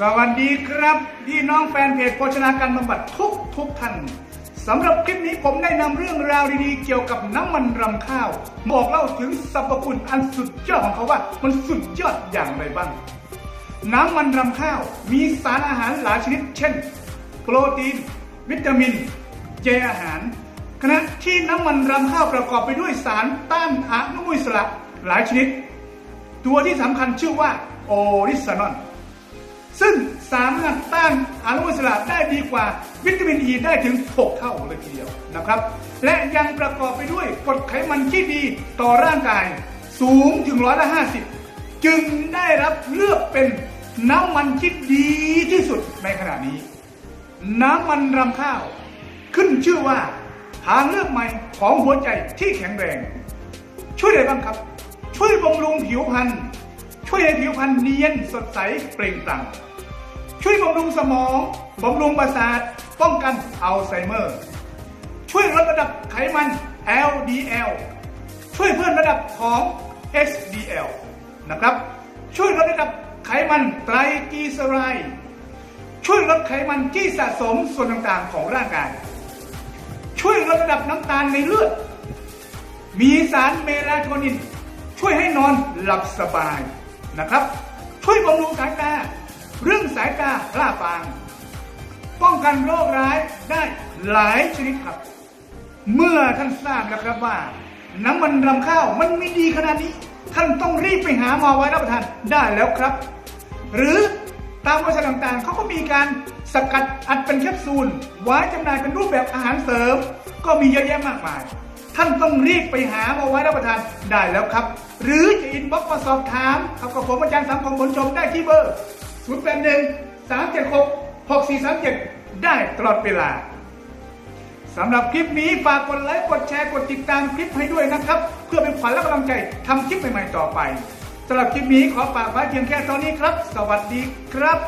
สวัสดีครับพี่น้องแฟนเพจโภชนาการบำบัดทุกทุกท่านสำหรับคลิปนี้ผมได้นำเรื่องราวดีๆ เกี่ยวกับน้ำมันรำข้าว บอกเล่าถึงสรรพคุณอันสุดยอดของเขาว่า มันสุดยอดอย่างไรบ้าง น้ำมันรำข้าวมีสารอาหารหลายชนิด เช่น โปรตีน วิตามินเจอาหารขณะที่น้ำมันรำข้าวประกอบไปด้วยสารต้านอนุมูลอิสระหลายชนิด ตัวที่สำคัญชื่อว่าโอริซานอล ซึ่งสามารถต้านอนุมูลอิสระได้ดีกว่าวิตามินอ e ีได้ถึง 6 เท่าเลยทีเดียวนะครับ และยังประกอบไปด้วยกรดไขมันที่ดีต่อร่างกายสูงถึงร้อยละห้าสิบจึงได้รับเลือกเป็นน้ำมันที่ดีที่สุดในขณะนี้ น้ำมันรำข้าว ขึ้นชื่อว่าทางเลือกใหม่ของหัวใจที่แข็งแรง ช่วยอะไรบ้างครับ ช่วยบำรุงผิวพรรณ ช่วยให้ผิวพรรณเนียนสดใสเปล่งปลั่ง ช่วยบำรุงสมองบำรุงประสาท ป้องกันอัลไซเมอร์ ช่วยลดระดับไขมัน LDL ช่วยเพิ่มระดับของ HDL นะครับ ช่วยลดระดับไขมันไตรกลีเซอไรด์ช่วยลดไขมันที่สะสมส่วนต่างๆของร่างกาย ช่วยลดระดับน้ำตาลในเลือด มีสารเมลาโทนิน ช่วยให้นอนหลับสบาย นะครับ ช่วยบำรุงสายตา เรื่องสายตาล่าฟาง ป้องกันโรคร้ายได้หลายชนิดครับ เมื่อท่านทราบแล้วครับว่า น้ำมันรำข้าวมันมีดีขนาดนี้ ท่านต้องรีบไปหามาไว้รับประทานได้แล้วครับ หรือตามบริษัทต่างๆ เขาก็มีการสกัดอัดเป็นแคปซูลไว้จำหน่ายเป็นรูปแบบอาหารเสริม ก็มีเยอะแยะมากมาย ท่านต้องรีบไปหามาไว้รับประทานได้แล้วครับ หรือจะอินบ็อกซ์มาสอบถามครับกับผมอาจารย์สังคมผลชมได้ที่เบอร์ 0 8 1 3 7 6 6 4 3 7 ได้ตลอดเวลาสำหรับคลิปนี้ฝากกดไลค์กดแชร์กดติดตามคลิปให้ด้วยนะครับ เพื่อเป็นขวัญและกำลังใจทำคลิปใหม่ๆต่อไปสำหรับคลิปนี้ขอฝากไว้เพียงแค่เท่านี้ครับ สวัสดีครับ